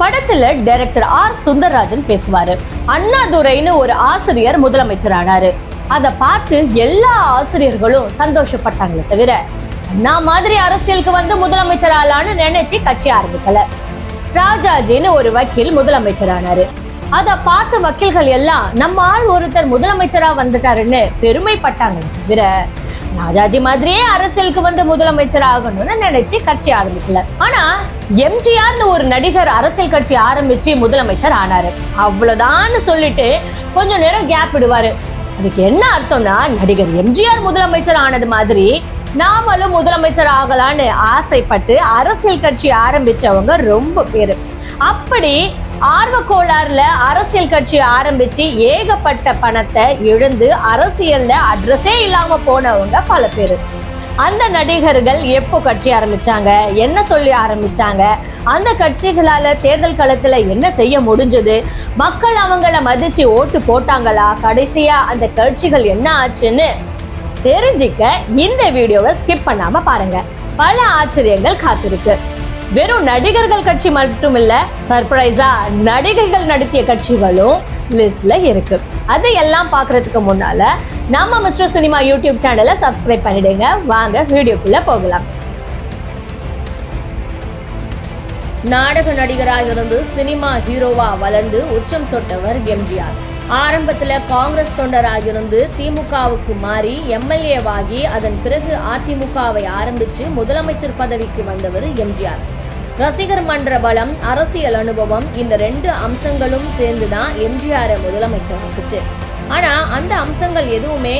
படத்துல director R Sundararajan பேசுவாரு. அண்ணாதுரைன்னு ஒரு ஆசிரியர் முதலமைச்சர் ஆனாரு அதை பார்த்து எல்லா ஆசிரியர்களும் சந்தோஷப்பட்டாங்களே தவிர அண்ணா மாதிரி அரசியலுக்கு வந்து முதலமைச்சர் ஆளான்னு நினைச்சு கட்சி ஆரம்பிக்கல. ராஜாஜின்னு ஒரு வக்கீல் முதலமைச்சர் ஆனாரு அதை பார்த்த வக்கீல்கள் எல்லாம் நம்ம ஆள் ஒருத்தர் முதலமைச்சரா வந்துட்டாருன்னு பெருமைப்பட்டாங்க தவிர ராஜாஜி மாதிரியே அரசியலுக்கு வந்து முதலமைச்சர் ஆகணும்னு நினைச்சு கட்சி ஆரம்பிக்கல. ஆனா எம்ஜிஆர்னு ஒரு நடிகர் அரசியல் கட்சி ஆரம்பிச்சு முதலமைச்சர் ஆனாரு. அவ்வளவுதான்னு சொல்லிட்டு கொஞ்ச நேரம் கேப் விடுவாரு. அதுக்கு என்ன அர்த்தம்னா நடிகர் எம்ஜிஆர் முதலமைச்சர் ஆனது மாதிரி நாமளும் முதலமைச்சர் ஆகலான்னு ஆசைப்பட்டு அரசியல் கட்சி ஆரம்பிச்சவங்க ரொம்ப பேரு. அப்படி ஆர்வ கோளாறுல அரசியல் கட்சி ஆரம்பிச்சு ஏகப்பட்ட பணத்தை இழந்து அரசியல்ல அட்ரஸே இல்லாம போனவங்க பல பேரு. அந்த நடிகர்கள் எப்போ கட்சி ஆரம்பிச்சாங்க? என்ன சொல்லி ஆரம்பிச்சாங்க? அந்த கட்சிகளால தேர்தல் களத்துல என்ன செய்ய முடிஞ்சது? மக்கள் அவங்கள மதிச்சு ஓட்டு போட்டாங்களா? கடைசியா அந்த கட்சிகள் என்ன ஆச்சுன்னு தெரிஞ்சுக்க இந்த வீடியோவை ஸ்கிப் பண்ணாம பாருங்க. பல ஆச்சரியங்கள் காத்திருக்கு. வெறும் நடிகர்கள் கட்சி மட்டும் இல்ல சர்ப்ரைஸா நடிகைகள் நடத்திய கட்சிகளும் லிஸ்ட்ல இருக்கு. அதையெல்லாம் பாக்குறதுக்கு முன்னால நம்ம மிஸ்டர் சினிமா யூடியூப் சேனலை சப்ஸ்கிரைப் பண்ணிடுங்க. வாங்க வீடியோக்குள்ள போகலாம். நாடக நடிகராக இருந்து சினிமா ஹீரோவா வளர்ந்து உச்சம் தொட்டவர் எம்ஜிஆர். ஆரம்பத்துல காங்கிரஸ் தொண்டராக இருந்து திமுகவுக்கு மாறி எம்எல்ஏவாகி அதன் பிறகு அதிமுகவை ஆரம்பிச்சு முதலமைச்சர் பதவிக்கு வந்தவர் எம்ஜிஆர். ரசிகர் மன்ற பலம் அரசியல் அனுபவம் இந்த ரெண்டு அம்சங்களும் சேர்ந்துதான் எம்ஜிஆரை முதலமைச்சர் ஆக்குச்சு ஆனா அந்த அம்சங்கள் எதுவுமே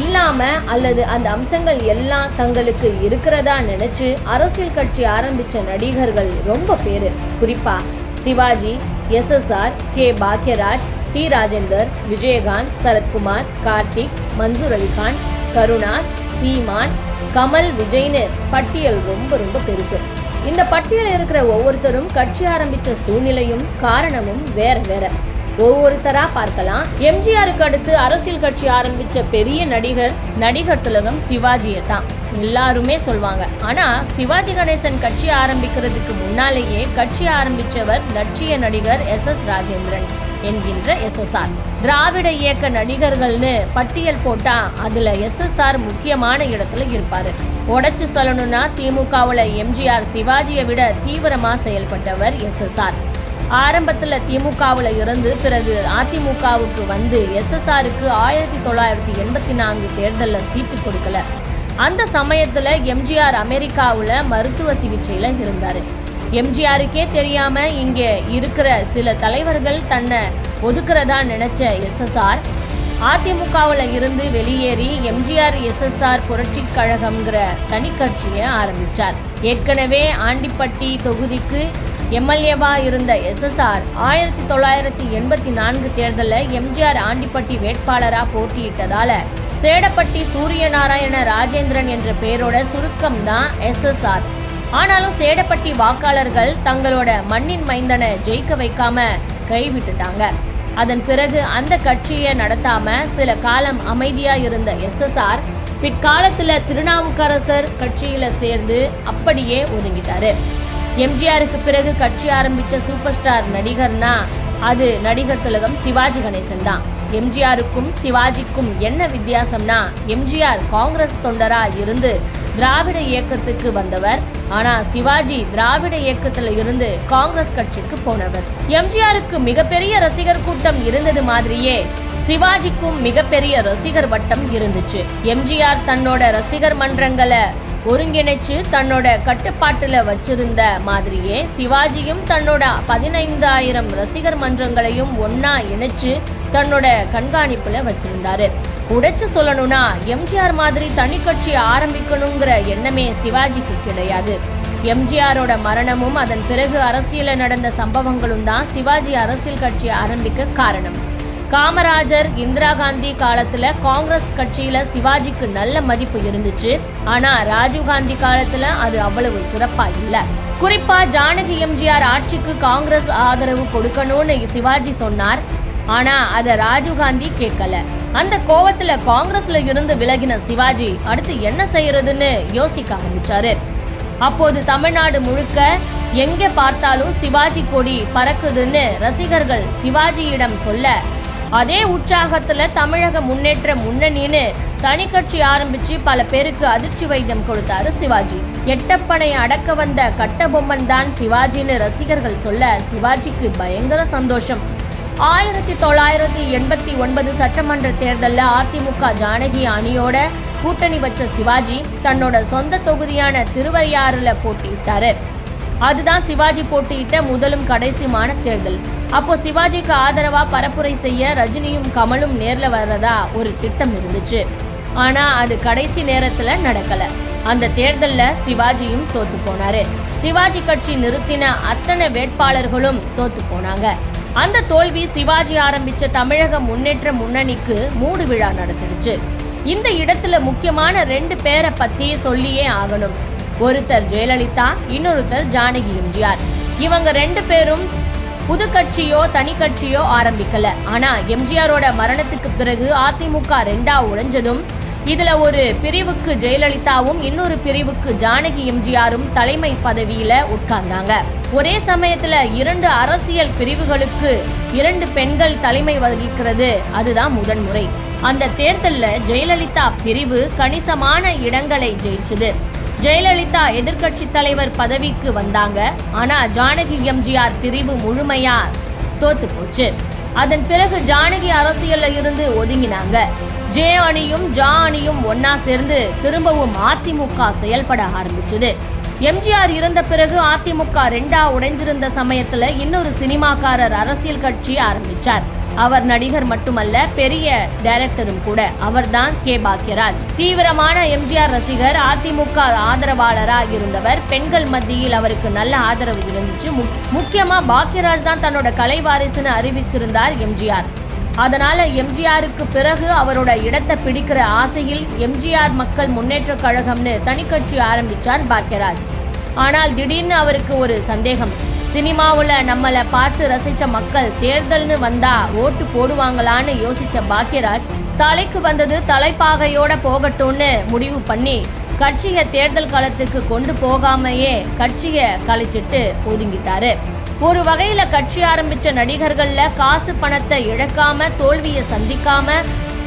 இல்லாம அல்லது அந்த அம்சங்கள் எல்லாம் தங்களுக்கு இருக்கிறதா நினைச்சு அரசியல் கட்சி ஆரம்பிச்ச நடிகர்கள் ரொம்ப பேரு. குறிப்பா Sivaji SSR K Bhagyaraj T Rajendar Vijayakanth Sarathkumar Karthik Mansoor Ali Khan Karunas Seeman Kamal விஜய்னு பட்டியல் ரொம்ப ரொம்ப பெருசு. இந்த பட்டியல் இருக்கிற ஒவ்வொருத்தரும் கட்சி ஆரம்பிச்ச சூழ்நிலையும் காரணமும் வேற வேற. ஒவ்வொருத்தரா பார்க்கலாம். எம்ஜிஆருக்கு அடுத்து அரசியல் கட்சி ஆரம்பிச்ச பெரிய நடிகர் நடிகர் திலகம் சிவாஜியை தான். எல்லாருமே சொல்வாங்க. ஆனா சிவாஜி கணேசன் கட்சி ஆரம்பிக்கிறதுக்கு முன்னாலேயே கட்சி ஆரம்பிச்சவர் லட்சிய நடிகர் எஸ் எஸ் ராஜேந்திரன் என்கின்ற எஸ்எஸ்ஆர் திராவிட இயக்க நடிகர்கள்னு பட்டியல் போட்டா அதுல எஸ்எஸ்ஆர் முக்கியமான இடத்துல இருப்பாரு. உடச்சு சொல்லணும்னா திமுகவுல எம்ஜிஆர் சிவாஜியை விட தீவிரமா செயல்பட்டவர் எஸ்எஸ்ஆர். ஆரம்பத்துல திமுகவுல இருந்து பிறகு அதிமுகவுக்கு வந்து எஸ்எஸ்ஆருக்கு ஆயிரத்தி தொள்ளாயிரத்தி எண்பத்தி நான்கு தேர்தலில் சீட்டு கொடுக்கல. அந்த சமயத்துல எம்ஜிஆர் அமெரிக்காவுல மருத்துவ சிகிச்சையில இருந்தாரு. எம்ஜிஆருக்கே தெரியாம இங்க இருக்கிற சில தலைவர்கள் தன்னை ஒதுக்குறதா நினைச்ச எஸ்எஸ்ஆர் அதிமுகவில் இருந்து வெளியேறி எம்ஜிஆர் எஸ்எஸ்ஆர் புரட்சி கழகம்ங்கிற தனி கட்சியை ஆரம்பிச்சார். ஏற்கனவே ஆண்டிப்பட்டி தொகுதிக்கு எம்எல்ஏவா இருந்த எஸ்எஸ்ஆர் ஆயிரத்தி தொள்ளாயிரத்தி எண்பத்தி நான்கு தேர்தலில் எம்ஜிஆர் ஆண்டிப்பட்டி வேட்பாளராக போட்டியிட்டதால சேடப்பட்டி சூரியநாராயண ராஜேந்திரன் என்ற பெயரோட சுருக்கம் தான் எஸ்எஸ்ஆர். ஆனாலும் சேடப்பட்டி வாக்காளர்கள் தங்களோட மண்ணின் மைந்தனை ஜெயிக்க வைக்காம கைவிட்டுட்டாங்க. அதன் பிறகு அந்த கட்சியை நடத்தாம சில காலம் அமைதியா இருந்த எஸ்எஸ்ஆர் பிற்காலத்துல திருநாவுக்கரசர் கட்சியில சேர்ந்து அப்படியே ஒதுங்கிட்டாரு. எம்ஜிஆருக்கு பிறகு கட்சி ஆரம்பிச்ச சூப்பர் ஸ்டார் நடிகர்னா அது நடிகர் திலகம் சிவாஜி கணேசன் தான். எம்ஜிஆருக்கும் சிவாஜிக்கும் என்ன வித்தியாசம்னா எம்ஜிஆர் காங்கிரஸ் தொண்டரா இருந்து திராவிட இயக்கத்துக்கு வந்தவர். ஆனா சிவாஜி திராவிட இயக்கத்துல இருந்து காங்கிரஸ் கட்சிக்கு போனவர். எம்ஜிஆருக்கு மிகப்பெரிய ரசிகர் கூட்டம் இருந்தது மாதிரியே சிவாஜிக்கும் மிகப்பெரிய ரசிகர் வட்டம் இருந்துச்சு. எம்ஜிஆர் தன்னோட ரசிகர் மன்றங்களை ஒருங்கிணைச்சு தன்னோட கட்டுப்பாட்டுல வச்சிருந்த மாதிரியே சிவாஜியும் தன்னோட பதினைந்தாயிரம் ரசிகர் மன்றங்களையும் ஒன்னா இணைச்சு தன்னோட கண்காணிப்புல வச்சிருந்தாரு. உடைச்சு சொல்லணும்னா எம்ஜிஆர் மாதிரி தனி கட்சி ஆரம்பிக்கணுங்கிற எண்ணமே சிவாஜிக்கு கிடையாது. எம்ஜிஆரோட மரணமும் அதன் பிறகு அரசியல நடந்த சம்பவங்களும் தான் சிவாஜி அரசியல் கட்சி ஆரம்பிக்க காரணம். காமராஜர் இந்திரா காந்தி காலத்துல காங்கிரஸ் கட்சியில சிவாஜிக்கு நல்ல மதிப்பு இருந்துச்சு. ஆனா ராஜீவ்காந்தி காலத்துல அது அவ்வளவு சிறப்பா இல்ல. குறிப்பா ஜானகி எம்ஜிஆர் ஆட்சிக்கு காங்கிரஸ் ஆதரவு கொடுக்கணும்னு சிவாஜி சொன்னார். ஆனா அத ராஜீவ்காந்தி கேட்கல. அந்த கோவத்துல காங்கிரஸ்ல இருந்து விலகின சிவாஜி அடுத்து என்ன செய்யறதுன்னு யோசிக்க ஆரம்பிச்சாரு. அப்போது தமிழ்நாடு முழுக்க எங்கே பார்த்தாலும் சிவாஜி கொடி பறக்குதுன்னு ரசிகர்கள் சிவாஜியிடம் சொல்ல அதே உற்சாகத்துல தமிழக முன்னேற்ற முன்னணின்னு தனி கட்சி ஆரம்பிச்சு பல பேருக்கு அதிர்ச்சி வைத்தியம் கொடுத்தாரு சிவாஜி. எட்டப்பனை அடக்க வந்த கட்டபொம்மன் தான் சிவாஜின்னு ரசிகர்கள் சொல்ல சிவாஜிக்கு பயங்கர சந்தோஷம். ஆயிரத்தி தொள்ளாயிரத்தி எண்பத்தி ஒன்பது சட்டமன்ற தேர்தலில் அதிமுக ஜானகி அணியோட கூட்டணி வச்ச சிவாஜி தன்னோட சொந்த தொகுதியான திருவையாறுல போட்டியிட்டாரு. அதுதான் சிவாஜி போட்டியிட்ட முதலும் கடைசியுமான தேர்தல். அப்போ சிவாஜிக்கு ஆதரவா பரப்புரை செய்ய ரஜினியும் கமலும் நேர்ல வர்றதா ஒரு திட்டம் இருந்துச்சு. ஆனா அது கடைசி நேரத்துல நடக்கல. அந்த தேர்தல்ல சிவாஜியும் தோத்து போனாரு. சிவாஜி கட்சி நிறுத்தின அத்தனை வேட்பாளர்களும் தோத்து போனாங்க. அந்த தோல்வி சிவாஜி ஆரம்பிச்ச தமிழக முன்னேற்ற முன்னணிக்கு மூடு விழா நடந்துடுச்சு. இந்த இடத்துல முக்கியமான ரெண்டு பேரை பத்தி சொல்லியே ஆகணும். ஒருத்தர் ஜெயலலிதா இன்னொருத்தர் ஜானகி எம்ஜிஆர். இவங்க ரெண்டு பேரும் புது கட்சியோ தனி கட்சியோ ஆரம்பிக்கல. ஆனா எம்ஜிஆரோட மரணத்துக்கு பிறகு அதிமுக ரெண்டா உடைஞ்சதும் இதுல ஒரு பிரிவுக்கு ஜெயலலிதாவும் இன்னொரு பிரிவுக்கு ஜானகி எம்ஜிஆரும் தலைமை பதவியில உட்கார்ந்தாங்க. ஒரே சமயத்துல இரண்டு அரசியல் பிரிவுகளுக்கு இரண்டு பெண்கள் தலைமை வகிக்கிறது. அதுதான் முதன்முறை அந்த தேர்தல்ல ஜெயலலிதா பிரிவு கணிசமான இடங்களை ஜெயிச்சது. ஜெயலலிதா எதிர்க்கட்சி தலைவர் பதவிக்கு வந்தாங்க. ஆனா ஜானகி எம்ஜிஆர் பிரிவு முழுமையா தோத்து போச்சு. அதன் பிறகு ஜானகி அரசியல்ல இருந்து ஒதுங்கினாங்க. ஜே அணியும் ஜா அணியும் ஒன்னா சேர்ந்து திரும்பவும் அதிமுக செயல்பட ஆரம்பிச்சது. எம்ஜிஆர் இருந்த பிறகு அதிமுக ரெண்டா உடைஞ்சிருந்த சமயத்துல இன்னொரு சினிமாக்காரர் அரசியல் கட்சி ஆரம்பிச்சார். அவர் நடிகர் மட்டுமல்ல பெரிய டைரக்டரும் கூட. அவர்தான் கே பாக்யராஜ். தீவிரமான எம்ஜிஆர் ரசிகர் அதிமுக ஆதரவாளரா இருந்தவர். பெண்கள் மத்தியில் அவருக்கு நல்ல ஆதரவு இருந்துச்சு. முக்கியமா பாக்யராஜ் தான் தன்னோட கலை வாரிசுன்னு அறிவிச்சிருந்தார் எம்ஜிஆர். அதனால எம்ஜிஆருக்கு பிறகு அவரோட இடத்தை பிடிக்கிற ஆசையில் எம்ஜிஆர் மக்கள் முன்னேற்ற கழகம்னு தனிக்கட்சி ஆரம்பிச்சார் பாக்யராஜ். ஆனால் திடீர்னு அவருக்கு ஒரு சந்தேகம். சினிமாவுல நம்மளை பார்த்து ரசிச்ச மக்கள் தேர்தல்னு வந்தா ஓட்டு போடுவாங்களான்னு யோசிச்ச பாக்யராஜ் தலைக்கு வந்தது தலைப்பாகையோட போகட்டும்னு முடிவு பண்ணி கட்சியை தேர்தல் காலத்துக்கு கொண்டு போகாமையே கட்சியை கழிச்சிட்டு ஒதுங்கிட்டாரு. ஒரு வகையில கட்சி ஆரம்பிச்ச நடிகர்கள்ல காசு பணத்தை இழக்காம தோல்வியை சந்திக்காம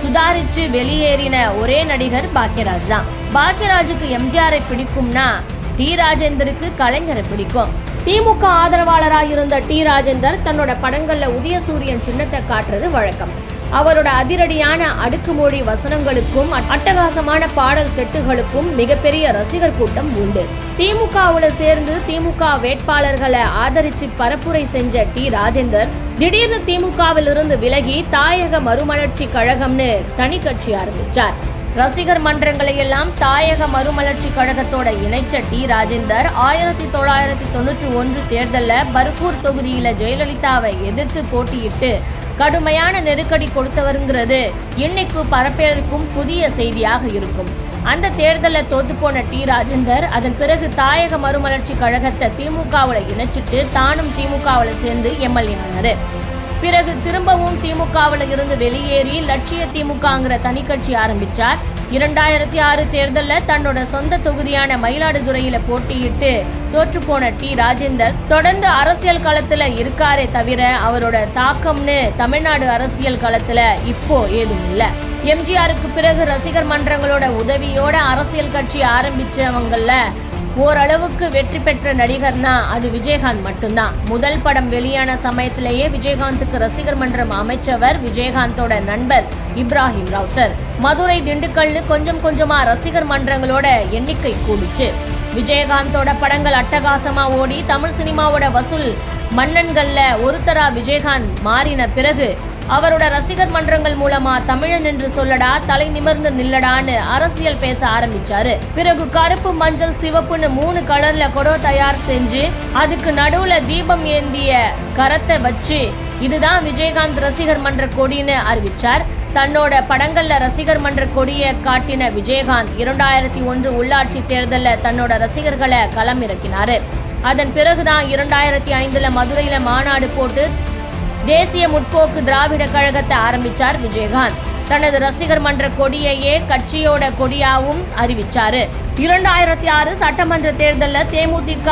சுதாரிச்சு வெளியேறின ஒரே நடிகர் பாக்யராஜ் தான். பாக்யராஜுக்கு எம்ஜிஆரை பிடிக்கும்னா டி ராஜேந்தருக்கு கலைஞரை பிடிக்கும். திமுக ஆதரவாளராக இருந்த டி ராஜேந்தர் தன்னோட படங்கள்ல உதயசூரியன் சின்னத்தை காட்டுறது வழக்கம். அவரோட அதிரடியான அடுக்குமொழி வசனங்களுக்கும் அட்டகாசமான பாடல் செட்டுகளுக்கும் மிகப்பெரிய ரசிகர் கூட்டம் உண்டு. திமுகவுல சேர்ந்து திமுக வேட்பாளர்களை ஆதரிச்சு பரப்புரை செஞ்ச டி. ராஜேந்தர் திடீர்னு திமுகவில் இருந்து விலகி தாயக மறுமலர்ச்சி கழகம்னு தனி கட்சி ஆரம்பிச்சார். ரசிகர் மன்றங்களை எல்லாம் தாயக மறுமலர்ச்சி கழகத்தோட இணைச்ச டி. ராஜேந்தர் ஆயிரத்தி தொள்ளாயிரத்தி தொண்ணூற்றி ஒன்று தேர்தலில் பர்கூர் தொகுதியில ஜெயலலிதாவை எதிர்த்து போட்டியிட்டு கடுமையான நெருக்கடி கொடுத்தவருங்கிறது இன்னைக்கு பரப்பேருக்கும் புதிய செய்தியாக இருக்கும். அந்த தேர்தலில் தோத்து போன டி. ராஜேந்தர் அதன் பிறகு தாயக மறுமலர்ச்சி கழகத்தை திமுகவில் இணைச்சிட்டு தானும் திமுகவில் சேர்ந்து எம்எல்ஏ ஆனார். பிறகு திரும்பவும் திமுகவில் இருந்து வெளியேறி லட்சிய திமுகங்கிற தனி கட்சி ஆரம்பிச்சார். இரண்டாயிரத்தி ஆறு தேர்தலில் தன்னோட சொந்த தொகுதியான மயிலாடுதுறையில போட்டியிட்டு தோற்று போன டி. ராஜேந்தர் தொடர்ந்து அரசியல் களத்துல இருக்காரே தவிர அவரோட தாக்கம்னு தமிழ்நாடு அரசியல் களத்துல இப்போ ஏதும் இல்ல. எம்ஜிஆருக்கு பிறகு ரசிகர் மன்றங்களோட உதவியோட அரசியல் கட்சி ஆரம்பிச்சவங்கள ஓரளவுக்கு வெற்றி பெற்ற நடிகர்னா அது விஜயகாந்த் மட்டும்தான். முதல் படம் வெளியான சமயத்திலேயே விஜயகாந்துக்கு ரசிகர் மன்றம் அமைச்சவர் விஜயகாந்தோட நண்பர் இப்ராஹிம் ரவுத்தர். மதுரை திண்டுக்கல்னு கொஞ்சம் கொஞ்சமா ரசிகர் மன்றங்களோட எண்ணிக்கை கூடிச்சு. விஜயகாந்தோட படங்கள் அட்டகாசமா ஓடி தமிழ் சினிமாவோட வசூல் மன்னன்கள்ல ஒருத்தரா விஜயகாந்த் மாறின பிறகு அவரோட ரசிகர் மன்றங்கள் மூலமா தமிழன் என்று சொல்லடா தலை நிமிர்ந்து நில்லடான்னு அரசியல் பேச ஆரம்பிச்சாரு. பிறகு கருப்பு மஞ்சள் சிவப்புன்னு மூணு கலர்ல கொடோ தயார் செஞ்சு அதுக்கு நடுவுல தீபம் ஏந்திய கரத்தை வச்சு இதுதான் விஜயகாந்த் ரசிகர் மன்ற கொடின்னு அறிவிச்சார். தன்னோட படங்கள்ல ரசிகர் மன்ற கொடியை காட்டின விஜயகாந்த் இரண்டாயிரத்தி ஒன்று உள்ளாட்சி தேர்தலில் தன்னோட ரசிகர்களை களம் இறக்கினாரு அதன் பிறகுதான் இரண்டாயிரத்தி ஐந்துல மதுரையில மாநாடு போட்டு தேசிய முற்போக்கு திராவிட கழகத்தை ஆரம்பிச்சார் விஜயகாந்த். தனது ரசிகர் மன்ற கொடியையே கட்சியோட கொடியாவும் அறிவிச்சாரு. இரண்டாயிரத்தி ஆறு சட்டமன்ற தேர்தலில் தேமுதிக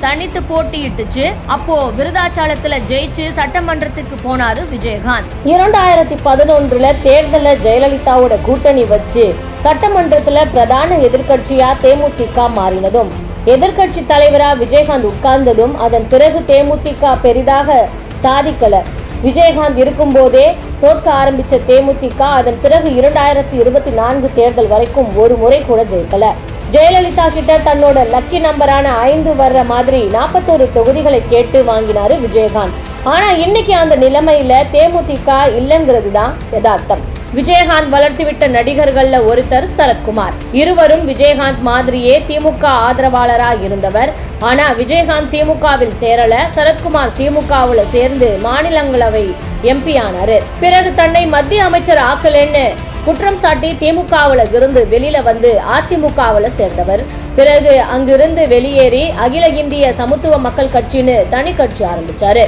தனித்து போட்டியிட்டுச்சு. அப்போ விருதாச்சாலத்துல ஜெயிச்சு சட்டமன்றத்துக்கு போனாரு விஜயகாந்த். இரண்டாயிரத்தி பதினொன்றுல தேர்தல ஜெயலலிதாவோட கூட்டணி வச்சு சட்டமன்றத்துல பிரதான எதிர்கட்சியா தேமுதிக மாறினதும். எதிர்க்கட்சி தலைவரா விஜயகாந்த் உட்கார்ந்ததும் அதன் பிறகு தேமுதிக பெரிதாக சாதிக்கல. விஜயகாந்த் இருக்கும்போதே தோற்க ஆரம்பித்த தேமுதிக அதன் பிறகு இரண்டாயிரத்தி இருபத்தி நான்கு தேர்தல் வரைக்கும் ஒரு முறை கூட ஜெயிக்கல. ஜெயலலிதா கிட்ட தன்னோட லக்கி நம்பரான ஐந்து வர்ற மாதிரி நாற்பத்தோரு தொகுதிகளை கேட்டு வாங்கினாரு விஜயகாந்த். ஆனா இன்னைக்கு அந்த நிலைமையில தேமுதிக இல்லைங்கிறது தான் யதார்த்தம். விஜயகாந்த் வளர்த்துவிட்ட நடிகர்கள்ல ஒருத்தர் சரத்குமார். இருவரும் விஜயகாந்த் மாதிரியே திமுக ஆதரவாளராக இருந்தவர் ஆனா விஜயகாந்த் திமுகவில் சேரல சரத்குமார் திமுகவுல சேர்ந்து மாநிலங்களவை எம்பி ஆனாரு பிறகு தன்னை மத்திய அமைச்சர் ஆக்கலன்னு குற்றம் சாட்டி திமுகவுல இருந்து வெளியில வந்து அதிமுகவுல சேர்ந்தவர். பிறகு அங்கிருந்து வெளியேறி அகில இந்திய சமத்துவ மக்கள் கட்சின்னு தனி கட்சி ஆரம்பிச்சாரு.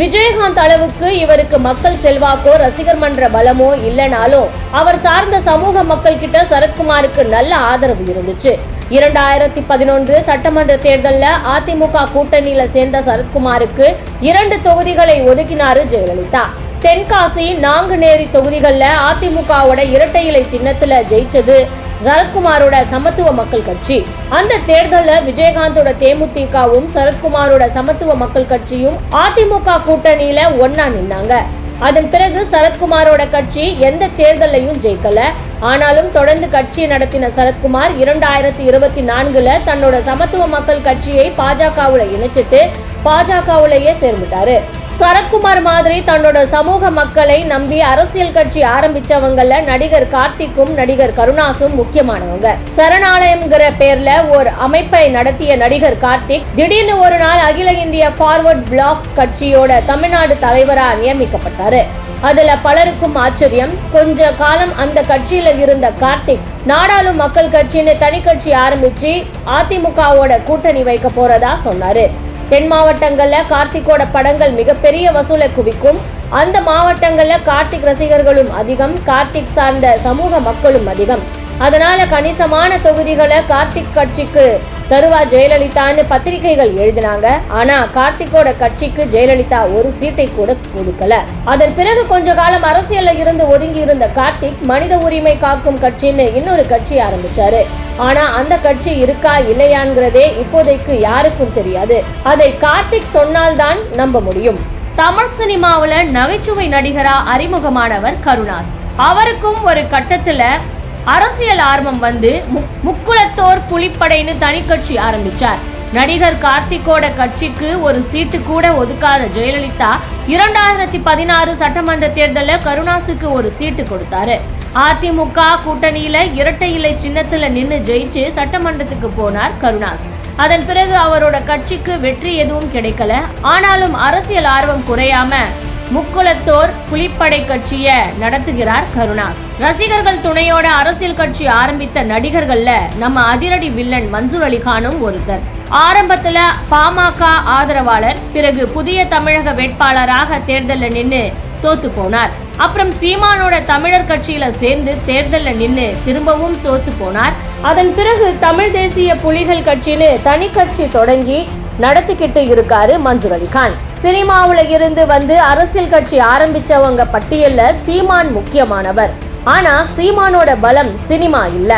விஜயகாந்த் அளவுக்கு இவருக்கு மக்கள் செல்வாக்கோ ரசிகர் மன்ற பலமோ இல்லைனாலும் அவர் சார்ந்த சமூக மக்கள் கிட்ட சரத்குமாருக்கு நல்ல ஆதரவு இருந்துச்சு. இரண்டாயிரத்தி பதினொன்று சட்டமன்ற தேர்தலில் அதிமுக கூட்டணியில சேர்ந்த சரத்குமாருக்கு இரண்டு தொகுதிகளை ஒதுக்கினாரு ஜெயலலிதா. தென்காசி நாங்குநேரி தொகுதிகளில் அதிமுகவோட இரட்டை இலை சின்னத்துல ஜெயிச்சது சரத்குமாரோட சமத்துவ மக்கள் கட்சி. அந்த தேர்தலில் விஜயகாந்தோட தேமுதிகவும் சரத்குமாரோட சமத்துவ மக்கள் கட்சியும் அதிமுக கூட்டணியில ஒன்னா நின்னாங்க. அதன் பிறகு சரத்குமாரோட கட்சி எந்த தேர்தலையும் ஜெயிக்கல. ஆனாலும் தொடர்ந்து கட்சி நடத்தின சரத்குமார் இரண்டாயிரத்தி இருபத்தி நான்குல தன்னோட சமத்துவ மக்கள் கட்சியை பாஜகவுல இணைச்சிட்டு பாஜகவுலயே சேர்ந்துட்டாரு. சரத்குமார் மாதிரி தன்னோட சமூக மக்களை நம்பி அரசியல் கட்சி ஆரம்பிச்சவங்கல நடிகர் கார்த்திக்கும் நடிகர் கருணாசும் முக்கியமானவங்க. சரணாலயம்ங்கிற பேர்ல ஒரு அமைப்பை நடத்திய நடிகர் கார்த்திக் திடீர்னு ஒரு நாள் அகில இந்திய ஃபார்வர்ட் பிளாக் கட்சியோட தமிழ்நாடு தலைவரா நியமிக்கப்பட்டாரு. அதுல பலருக்கும் ஆச்சரியம் கொஞ்ச காலம் அந்த கட்சியில இருந்த கார்த்திக் நாடாளு மக்கள் கட்சின்னு தனி கட்சி ஆரம்பிச்சு அதிமுகவோட கூட்டணி வைக்க போறதா சொன்னாரு. தென் மாவட்டங்கள்ல கார்த்திக்கோட படங்கள் மிகப்பெரிய வசூலை குவிக்கும். அந்த மாவட்டங்கள்ல கார்த்திக் ரசிகர்களும் அதிகம் கார்த்திக் சார்ந்த சமூக மக்களும் அதிகம். அதனால கணிசமான தொகுதிகளை கார்த்திக் கட்சிக்கு தருவா ஜெயலலிதான்னு பத்திரிகைகள் எழுதினாங்க. ஆனா கார்த்திக்கோட கட்சிக்கு ஜெயலலிதா ஒரு சீட்டை கூட கொடுக்கல. அதன் பிறகு கொஞ்ச காலம் அரசியல்ல இருந்து ஒதுங்கி இருந்த கார்த்திக் மனித உரிமை காக்கும் கட்சின்னு இன்னொரு கட்சி ஆரம்பிச்சாரு. ஆனா அந்த கட்சி இருக்கா இல்லையாங்கிறதே இப்போதைக்கு யாருக்கும் தெரியாது. அதை கார்த்திக் சொன்னால்தான் நம்ப முடியும். தமிழ் சினிமாவில் நகைச்சுவை நடிகரா அறிமுகமானவர் கருணாஸ். அவருக்கும் ஒரு கட்டத்துல அரசியல் ஆர்வம் வந்து முக்குளத்தோர் புலிப்படைன்னு தனி கட்சி ஆரம்பிச்சார். நடிகர் கார்த்திக்கோட கட்சிக்கு ஒரு சீட்டு கூட ஒதுக்காத ஜெயலலிதா இரண்டாயிரத்தி பதினாறு சட்டமன்ற தேர்தலில் கருணாசுக்கு ஒரு சீட்டு கொடுத்தாரு. அதிமுக கூட்டணியில இரட்டை இலை சின்னத்துல நின்று ஜெயிச்சு சட்டமன்றத்துக்கு போனார் கருணாஸ். அதன் பிறகு அவரோட கட்சிக்கு வெற்றி எதுவும் கிடைக்கல. ஆனாலும் அரசியல் ஆர்வம் குறையாம முக்குளத்தோர் புலிப்படை கட்சிய நடத்துகிறார் கருணாஸ். ரசிகர்கள் துணையோட அரசியல் கட்சி ஆரம்பித்த நடிகர்கள்ல நம்ம அதிரடி வில்லன் மன்சூர் அலிகானும் ஒருத்தர். ஆரம்பத்துல பாமக ஆதரவாளர் பிறகு புதிய தமிழக வேட்பாளராக தேர்தல்ல நின்று தோத்து போனார். அப்புறம் சீமானோட தமிழர் கட்சியில சேர்ந்து தேர்தல்ல நின்று திரும்பவும் தோத்து போனார். அதன் பிறகு தமிழ் தேசிய புலிகள் கட்சின்னு தனி கட்சி தொடங்கி நடத்திக்கிட்டு இருக்காரு மன்சூர் அலிகான். சினிமாவுல இருந்து வந்து அரசியல் கட்சி ஆரம்பிச்சவங்க பட்டியல்ல சீமான் முக்கியமானவர். ஆனா சீமானோட பலம் சினிமா இல்ல.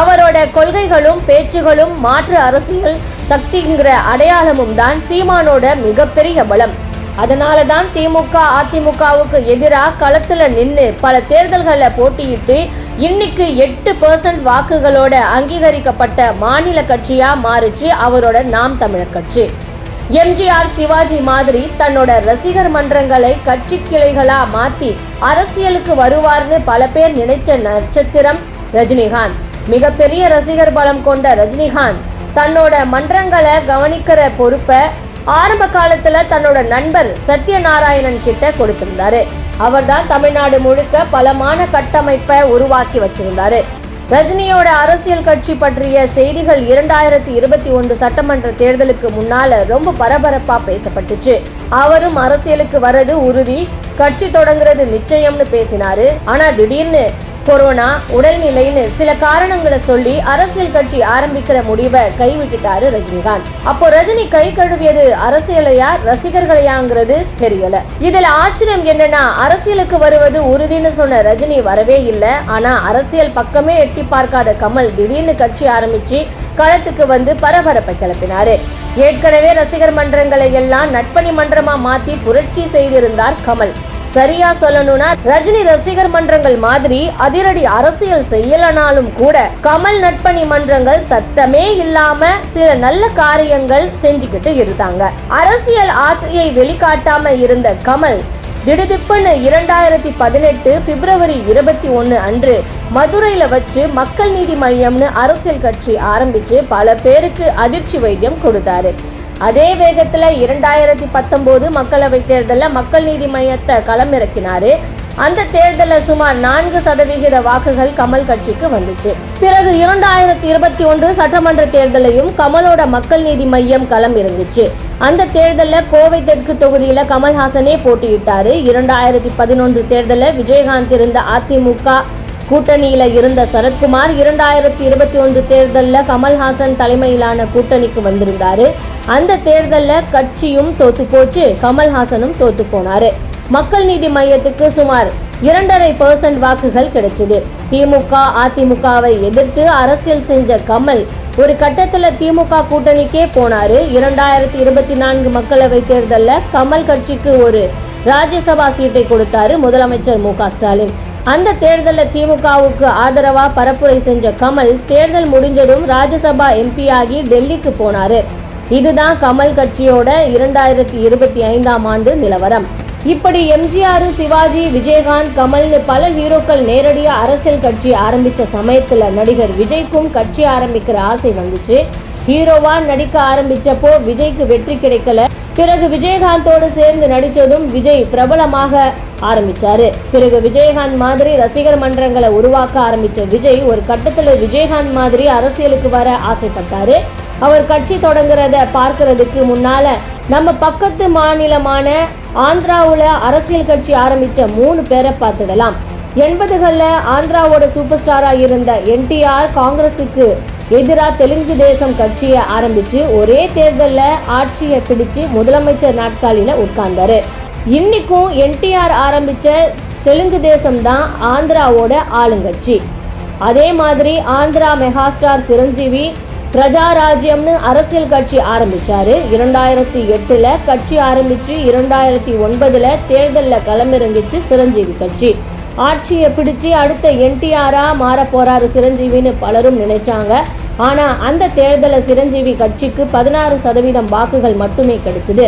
அவரோட கொள்கைகளும் பேச்சுகளும் மாற்று அரசியல் சக்திங்கிற அடையாளமும் தான் சீமானோட மிகப்பெரிய பலம். அதனால தான் திமுக அதிமுகவுக்கு எதிராக களத்துல நின்று பல தேர்தல்களில் போட்டியிட்டு இன்னைக்கு எட்டு பர்சன்ட் வாக்குகளோட அங்கீகரிக்கப்பட்ட மாநில கட்சியா மாறுச்சு அவரோட நாம் தமிழர் கட்சி. எம்ஜிஆர் சிவாஜி மாதிரி தன்னோட ரசிகர் மன்றங்களை கட்சி கிளைகளா மாத்தி அரசியலுக்கு வருவார்னு பல பேர் நினைச்ச நட்சத்திரம் ரஜினிகாந்த். மிகப்பெரிய ரசிகர் பலம் கொண்ட ரஜினிகாந்த் தன்னோட மன்றங்களை கவனிக்கிற பொறுப்பை ஆரம்ப காலத்துல தன்னோட நண்பர் சத்யநாராயணன் கிட்ட கொடுத்திருந்தாரு. அவர்தான் தமிழ்நாடு முழுக்க பலமான கட்டமைப்பை உருவாக்கி வச்சிருந்தாரு. ரஜினியோட அரசியல் கட்சி பற்றிய செய்திகள் இரண்டாயிரத்தி இருபத்தி ஒன்று சட்டமன்ற தேர்தலுக்கு முன்னால ரொம்ப பரபரப்பா பேசப்பட்டுச்சு. அவரும் அரசியலுக்கு வர்றது உறுதி கட்சி தொடங்குறது நிச்சயம்னு பேசினாரு. ஆனா திடீர்னு கொரோனா உடல்நிலைன்னு சில காரணங்களை சொல்லி அரசியல் கட்சி ஆரம்பிக்கிற முடிவை கைவிட்டுட்டாரு ரஜினிகாந்த். அப்போ ரஜினி கை கழுவியது அரசியலையா ரசிகர்களையாங்கிறது தெரியல. இதுல ஆச்சரியம் என்னன்னா அரசியலுக்கு வருவது உறுதின்னு சொன்ன ரஜினி வரவே இல்லை. ஆனா அரசியல் பக்கமே எட்டி பார்க்காத கமல் திடீர்னு கட்சி ஆரம்பிச்சு களத்துக்கு வந்து பரபரப்பை கிளப்பினாரு. ஏற்கனவே ரசிகர் மன்றங்களை எல்லாம் நட்பணி மன்றமா மாத்தி புரட்சி செய்திருந்தார் கமல். சரியா சொல்லணும்னா ரஜினி ரசிகர் மன்றங்கள் மாதிரி அதிரடி அரசியல் செய்யலனாலும் கூட கமல் நட்பணி மன்றங்கள் சத்தமே இல்லாம சில நல்ல காரியங்கள் செஞ்சுக்கிட்டு இருந்தாங்க அரசியல் ஆசையை வெளிக்காட்டாம இருந்த கமல் திடுதிப்புன்னு இரண்டாயிரத்தி பதினெட்டு பிப்ரவரி இருபத்தி ஒன்னு அன்று மதுரையில வச்சு மக்கள் நீதி மையம்னு அரசியல் கட்சி ஆரம்பிச்சு பல பேருக்கு அதிர்ச்சி வைத்தியம் கொடுத்தாரு. அதே வேகத்தில் இரண்டாயிரத்தி பத்தொம்போது மக்களவை தேர்தலில் மக்கள் நீதி மையத்தை களமிறக்கினாரு. அந்த தேர்தலில் சுமார் நான்கு சதவிகித வாக்குகள் கமல் கட்சிக்கு வந்துச்சு. பிறகு இரண்டாயிரத்தி இருபத்தி ஒன்று சட்டமன்ற தேர்தலையும் கமலோட மக்கள் நீதி மையம் களம் இருந்துச்சு அந்த தேர்தலில் கோவை தெற்கு தொகுதியில் கமல்ஹாசனே போட்டியிட்டாரு. இரண்டாயிரத்தி பதினொன்று தேர்தலில் விஜயகாந்த் இருந்த அதிமுக கூட்டணியில இருந்த சரத்குமார் இரண்டாயிரத்தி இருபத்தி ஒன்று தேர்தலில் கமல்ஹாசன் தலைமையிலான கூட்டணிக்கு வந்திருந்தாரு. அந்த தேர்தலில் கட்சியும் தோத்து போச்சு கமல்ஹாசனும் தோத்து போனாரு. மக்கள் நீதி மையத்துக்கு சுமார் இரண்டரை பர்சன்ட் வாக்குகள் கிடைச்சது. திமுக அதிமுகவை எதிர்த்து அரசியல் செஞ்ச கமல் ஒரு கட்டத்தில் திமுக கூட்டணிக்கே போனாரு. இரண்டாயிரத்தி இருபத்தி நான்கு மக்களவை தேர்தலில் கமல் கட்சிக்கு ஒரு ராஜ்யசபா சீட்டை கொடுத்தாரு முதலமைச்சர் மு ஸ்டாலின். அந்த தேர்தலில் திமுகவுக்கு ஆதரவா பரப்புரை செஞ்ச கமல் தேர்தல் முடிஞ்சதும் ராஜ்யசபா எம்பி ஆகி டெல்லிக்கு போனாரு. இதுதான் கமல் கட்சியோட இரண்டாயிரத்தி இருபத்தி ஐந்தாம் ஆண்டு நிலவரம். இப்படி எம்ஜிஆர் சிவாஜி விஜயகாந்த் கமல்னு பல ஹீரோக்கள் நேரடியாக அரசியல் கட்சி ஆரம்பிச்ச சமயத்தில் நடிகர் விஜய்க்கும் கட்சி ஆரம்பிக்கிற ஆசை வந்துச்சு. ஹீரோவா நடிக்க ஆரம்பிச்சப்போ விஜய்க்கு வெற்றி கிடைக்கல. பிறகு விஜயகாந்தோடு சேர்ந்து நடிச்சதும் விஜய் பிரபலமாக ஆரம்பிச்சாரு. பிறகு விஜயகாந்த் மாதிரி ரசிகர் மன்றங்களை உருவாக்க ஆரம்பிச்ச விஜய் ஒரு கட்டத்துல விஜயகாந்த் மாதிரி அரசியலுக்கு வர ஆசைப்பட்டாரு. அவர் கட்சி தொடங்குறத பார்க்கறதுக்கு முன்னால நம்ம பக்கத்து மாநிலமான ஆந்திராவில் அரசியல் கட்சி ஆரம்பிச்ச மூணு பேரை பார்த்துடலாம். எண்பதுகளில் ஆந்திராவோட சூப்பர் ஸ்டாராக இருந்த என்டிஆர் காங்கிரஸுக்கு எதிராக தெலுங்கு தேசம் கட்சியை ஆரம்பித்து ஒரே தேர்தலில் ஆட்சியை பிடிச்சு முதலமைச்சர் நாட்காலியில் உட்கார்ந்தாரு. இன்னைக்கும் என்டிஆர் ஆரம்பித்த தெலுங்கு தேசம் தான் ஆந்திராவோட ஆளுங்கட்சி. அதே மாதிரி ஆந்திரா மெகாஸ்டார் சிரஞ்சீவி பிரஜாராஜ்யம்னு அரசியல் கட்சி ஆரம்பிச்சாரு. இரண்டாயிரத்தி எட்டுல கட்சி ஆரம்பிச்சு இரண்டாயிரத்தி ஒன்பதுல தேர்தலில் களமிறங்கிச்சு சிரஞ்சீவி கட்சி. ஆட்சியை பிடிச்சு அடுத்த என்டிஆராக மாற போறாரு சிரஞ்சீவின்னு பலரும் நினைச்சாங்க. ஆனால் அந்த தேர்தலில் சிரஞ்சீவி கட்சிக்கு பதினாறு சதவீதம் வாக்குகள் மட்டுமே கிடைச்சிது.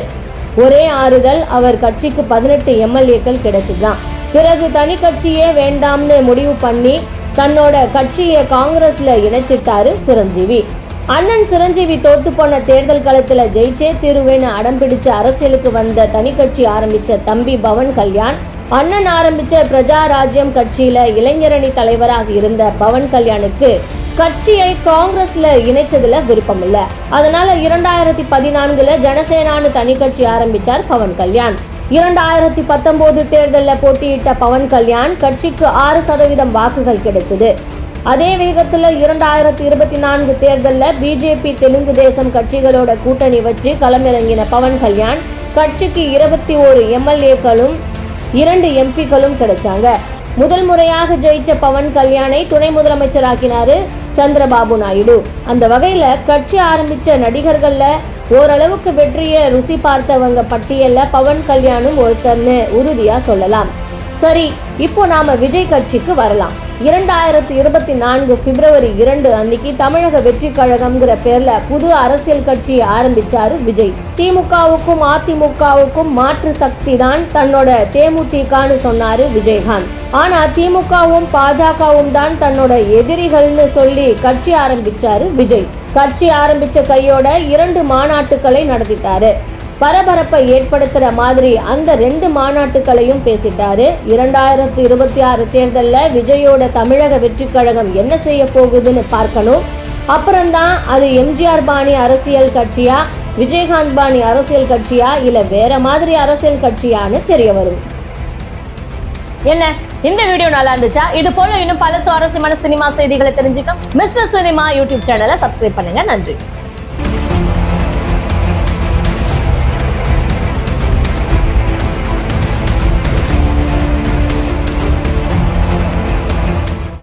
ஒரே ஆறுதல் அவர் கட்சிக்கு பதினெட்டு எம்எல்ஏக்கள் கிடைச்சிதான் பிறகு தனி கட்சியே வேண்டாம்னு முடிவு பண்ணி தன்னோட கட்சியை காங்கிரஸில் இணைச்சிட்டாரு சிரஞ்சீவி. அண்ணன் சிரஞ்சீவி தோத்து போன தேர்தல் களத்தில் ஜெயிச்சே தீருவேன்னு அடம் பிடிச்ச அரசியலுக்கு வந்த தனி கட்சி ஆரம்பிச்ச தம்பி பவன் கல்யாண் அண்ணன் ஆரம்பிச்ச பிரஜா ராஜ்யம் கட்சியில இளைஞரணி தலைவராக இருந்த பவன் கல்யாணுக்கு கட்சியை காங்கிரஸ்ல இணைச்சதுல விருப்பம் இல்ல அதனால இரண்டாயிரத்தி பதினான்குல ஜனசேனான்னு தனி கட்சி ஆரம்பிச்சார் பவன் கல்யாண். இரண்டாயிரத்தி பத்தொன்பது தேர்தலில் போட்டியிட்ட பவன் கல்யாண் கட்சிக்கு ஆறு சதவீதம் வாக்குகள் கிடைச்சது. அதே வேகத்தில் இரண்டாயிரத்தி இருபத்தி நான்கு தேர்தலில் பிஜேபி தெலுங்கு தேசம் கட்சிகளோட கூட்டணி வச்சு களமிறங்கின பவன் கல்யாண் கட்சிக்கு இருபத்தி ஓரு எம்எல்ஏக்களும் இரண்டு எம்பிக்களும் கிடைச்சாங்க. முதல் முறையாக ஜெயிச்ச பவன் கல்யாணை துணை முதலமைச்சராக்கினாரு சந்திரபாபு நாயுடு. அந்த வகையில கட்சி ஆரம்பிச்ச நடிகர்கள்ல ஓரளவுக்கு வெற்றியை ருசி பார்த்தவங்க பட்டியல்ல பவன் கல்யாணும் ஒருத்தர்னு உறுதியா சொல்லலாம். சரி இப்போ நாம விஜய் கட்சிக்கு வரலாம். இரண்டாயிரத்தி இருபத்தி நான்கு பிப்ரவரி இரண்டு அன்னைக்கு தமிழக வெற்றி கழகம்ங்கிற பேர்ல புது அரசியல் கட்சியை ஆரம்பிச்சாரு விஜய். திமுகவுக்கும் அதிமுகவுக்கும் மாற்று சக்தி தான் தன்னோட தேமுதிகன்னு சொன்னாரு விஜயகாந்த். ஆனா திமுகவும் பாஜகவும் தான் தன்னோட எதிரிகள்னு சொல்லி கட்சி ஆரம்பிச்சாரு விஜய். கட்சி ஆரம்பிச்ச கையோட இரண்டு மாநாட்டுகளை நடத்திட்டாரு. பரபரப்பை ஏற்படுத்துகிற மாதிரி அந்த ரெண்டு மாநாட்டுகளையும் பேசிட்டாரு. இரண்டாயிரத்தி இருபத்தி ஆறு தேர்தலில் விஜயோட தமிழக வெற்றி கழகம் என்ன செய்ய போகுதுன்னு பார்க்கணும். அப்புறம்தான் அது எம்ஜிஆர் பாணி அரசியல் கட்சியா விஜயகாந்த் பாணி அரசியல் கட்சியா இல்ல வேற மாதிரி அரசியல் கட்சியான்னு தெரிய வரும். என்ன? இந்த வீடியோ நல்லா இருந்துச்சா? இது போல இன்னும் பல சுவாரஸ்யமான சினிமா செய்திகளை தெரிஞ்சுக்க மிஸ்டர் சினிமா யூடியூப் சேனலை சப்ஸ்கிரைப் பண்ணுங்க. நன்றி.